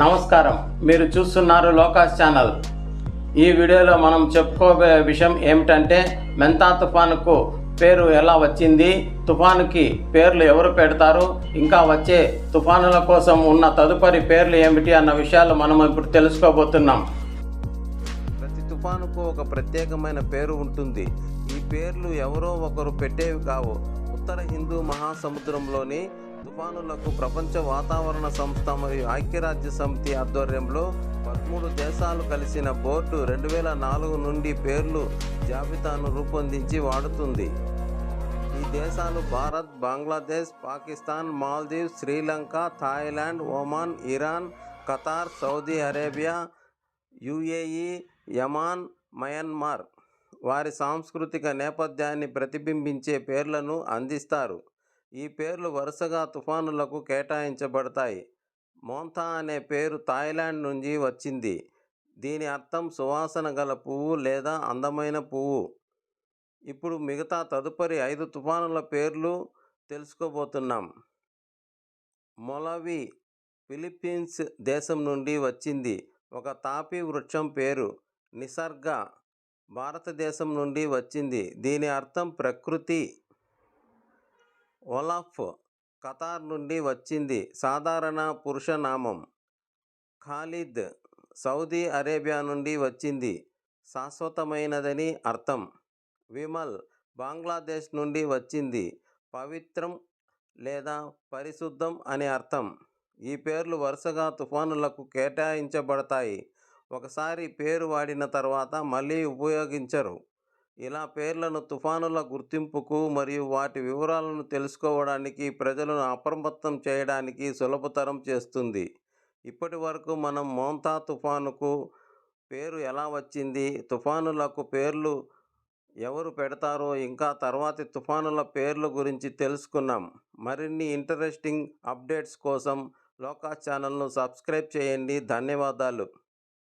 నమస్కారం. మీరు చూస్తున్నారు లోకాస్ ఛానల్. ఈ వీడియోలో మనం చెప్పుకోబోయే విషయం ఏమిటంటే మెంతా తుఫానుకు పేరు ఎలా వచ్చింది? తుఫానుకి పేర్లు ఎవరు పెడతారు? ఇంకా వచ్చే తుఫానుల కోసం ఉన్న తదుపరి పేర్లు ఏమిటి అన్న విషయాలు మనం ఇప్పుడు తెలుసుకోబోతున్నాం. ప్రతి తుఫానుకు ఒక ప్రత్యేకమైన పేరు ఉంటుంది. ఈ పేర్లు ఎవరో ఒకరు పెట్టేవి కావు. ఉత్తర హిందూ మహాసముద్రంలోని తుఫానులకు ప్రపంచ వాతావరణ సంస్థ మరియు ఐక్యరాజ్య సమితి ఆధ్వర్యంలో పదమూడు దేశాలు కలిసిన బోర్డు రెండు వేల నాలుగు నుండి పేర్లు జాబితాను రూపొందించి వాడుతుంది. ఈ దేశాలు Bharat Bangladesh Pakistan Maldive Sri Lanka Thailand Oman Iran Qatar Saudi Arabia UAE Yemen Myanmar వారి సాంస్కృతిక నేపథ్యాన్ని ప్రతిబింబించే పేర్లను అందిస్తారు. ఈ పేర్లు వరుసగా తుఫానులకు కేటాయించబడతాయి. మోంతా అనే పేరు థాయిలాండ్ నుంచి వచ్చింది. దీని అర్థం సువాసన గల పువ్వు లేదా అందమైన పువ్వు. ఇప్పుడు మిగతా తదుపరి ఐదు తుఫానుల పేర్లు తెలుసుకోబోతున్నాం. మొలవి ఫిలిప్పీన్స్ దేశం నుండి వచ్చింది. ఒక తాపి వృక్షం పేరు నిసర్గ భారతదేశం నుండి వచ్చింది. దీని అర్థం ప్రకృతి ఒలాఫ్ ఖతార్ నుండి వచ్చింది. సాధారణ పురుష నామం ఖాలిద్ సౌదీ అరేబియా నుండి వచ్చింది. శాశ్వతమైనదని అర్థం. విమల్ బంగ్లాదేశ్ నుండి వచ్చింది. పవిత్రం లేదా పరిశుద్ధం అనే అర్థం. ఈ పేర్లు వరుసగా తుఫానులకు కేటాయించబడతాయి. ఒకసారి పేరు వాడిన తర్వాత మళ్ళీ ఉపయోగించరు. ఇలా పేర్లను తుఫానుల గుర్తింపుకు మరియు వాటి వివరాలను తెలుసుకోవడానికి ప్రజలను అప్రమత్తం చేయడానికి సులభతరం చేస్తుంది. ఇప్పటి వరకు మనం మోంతా తుఫానుకు పేరు ఎలా వచ్చింది? తుఫానులకు పేర్లు ఎవరు పెడతారో ఇంకా తర్వాతి తుఫానుల పేర్ల గురించి తెలుసుకున్నాం. మరిన్ని ఇంట్రెస్టింగ్ అప్డేట్స్ కోసం లోకా ఛానల్ను సబ్స్క్రైబ్ చేయండి. ధన్యవాదాలు.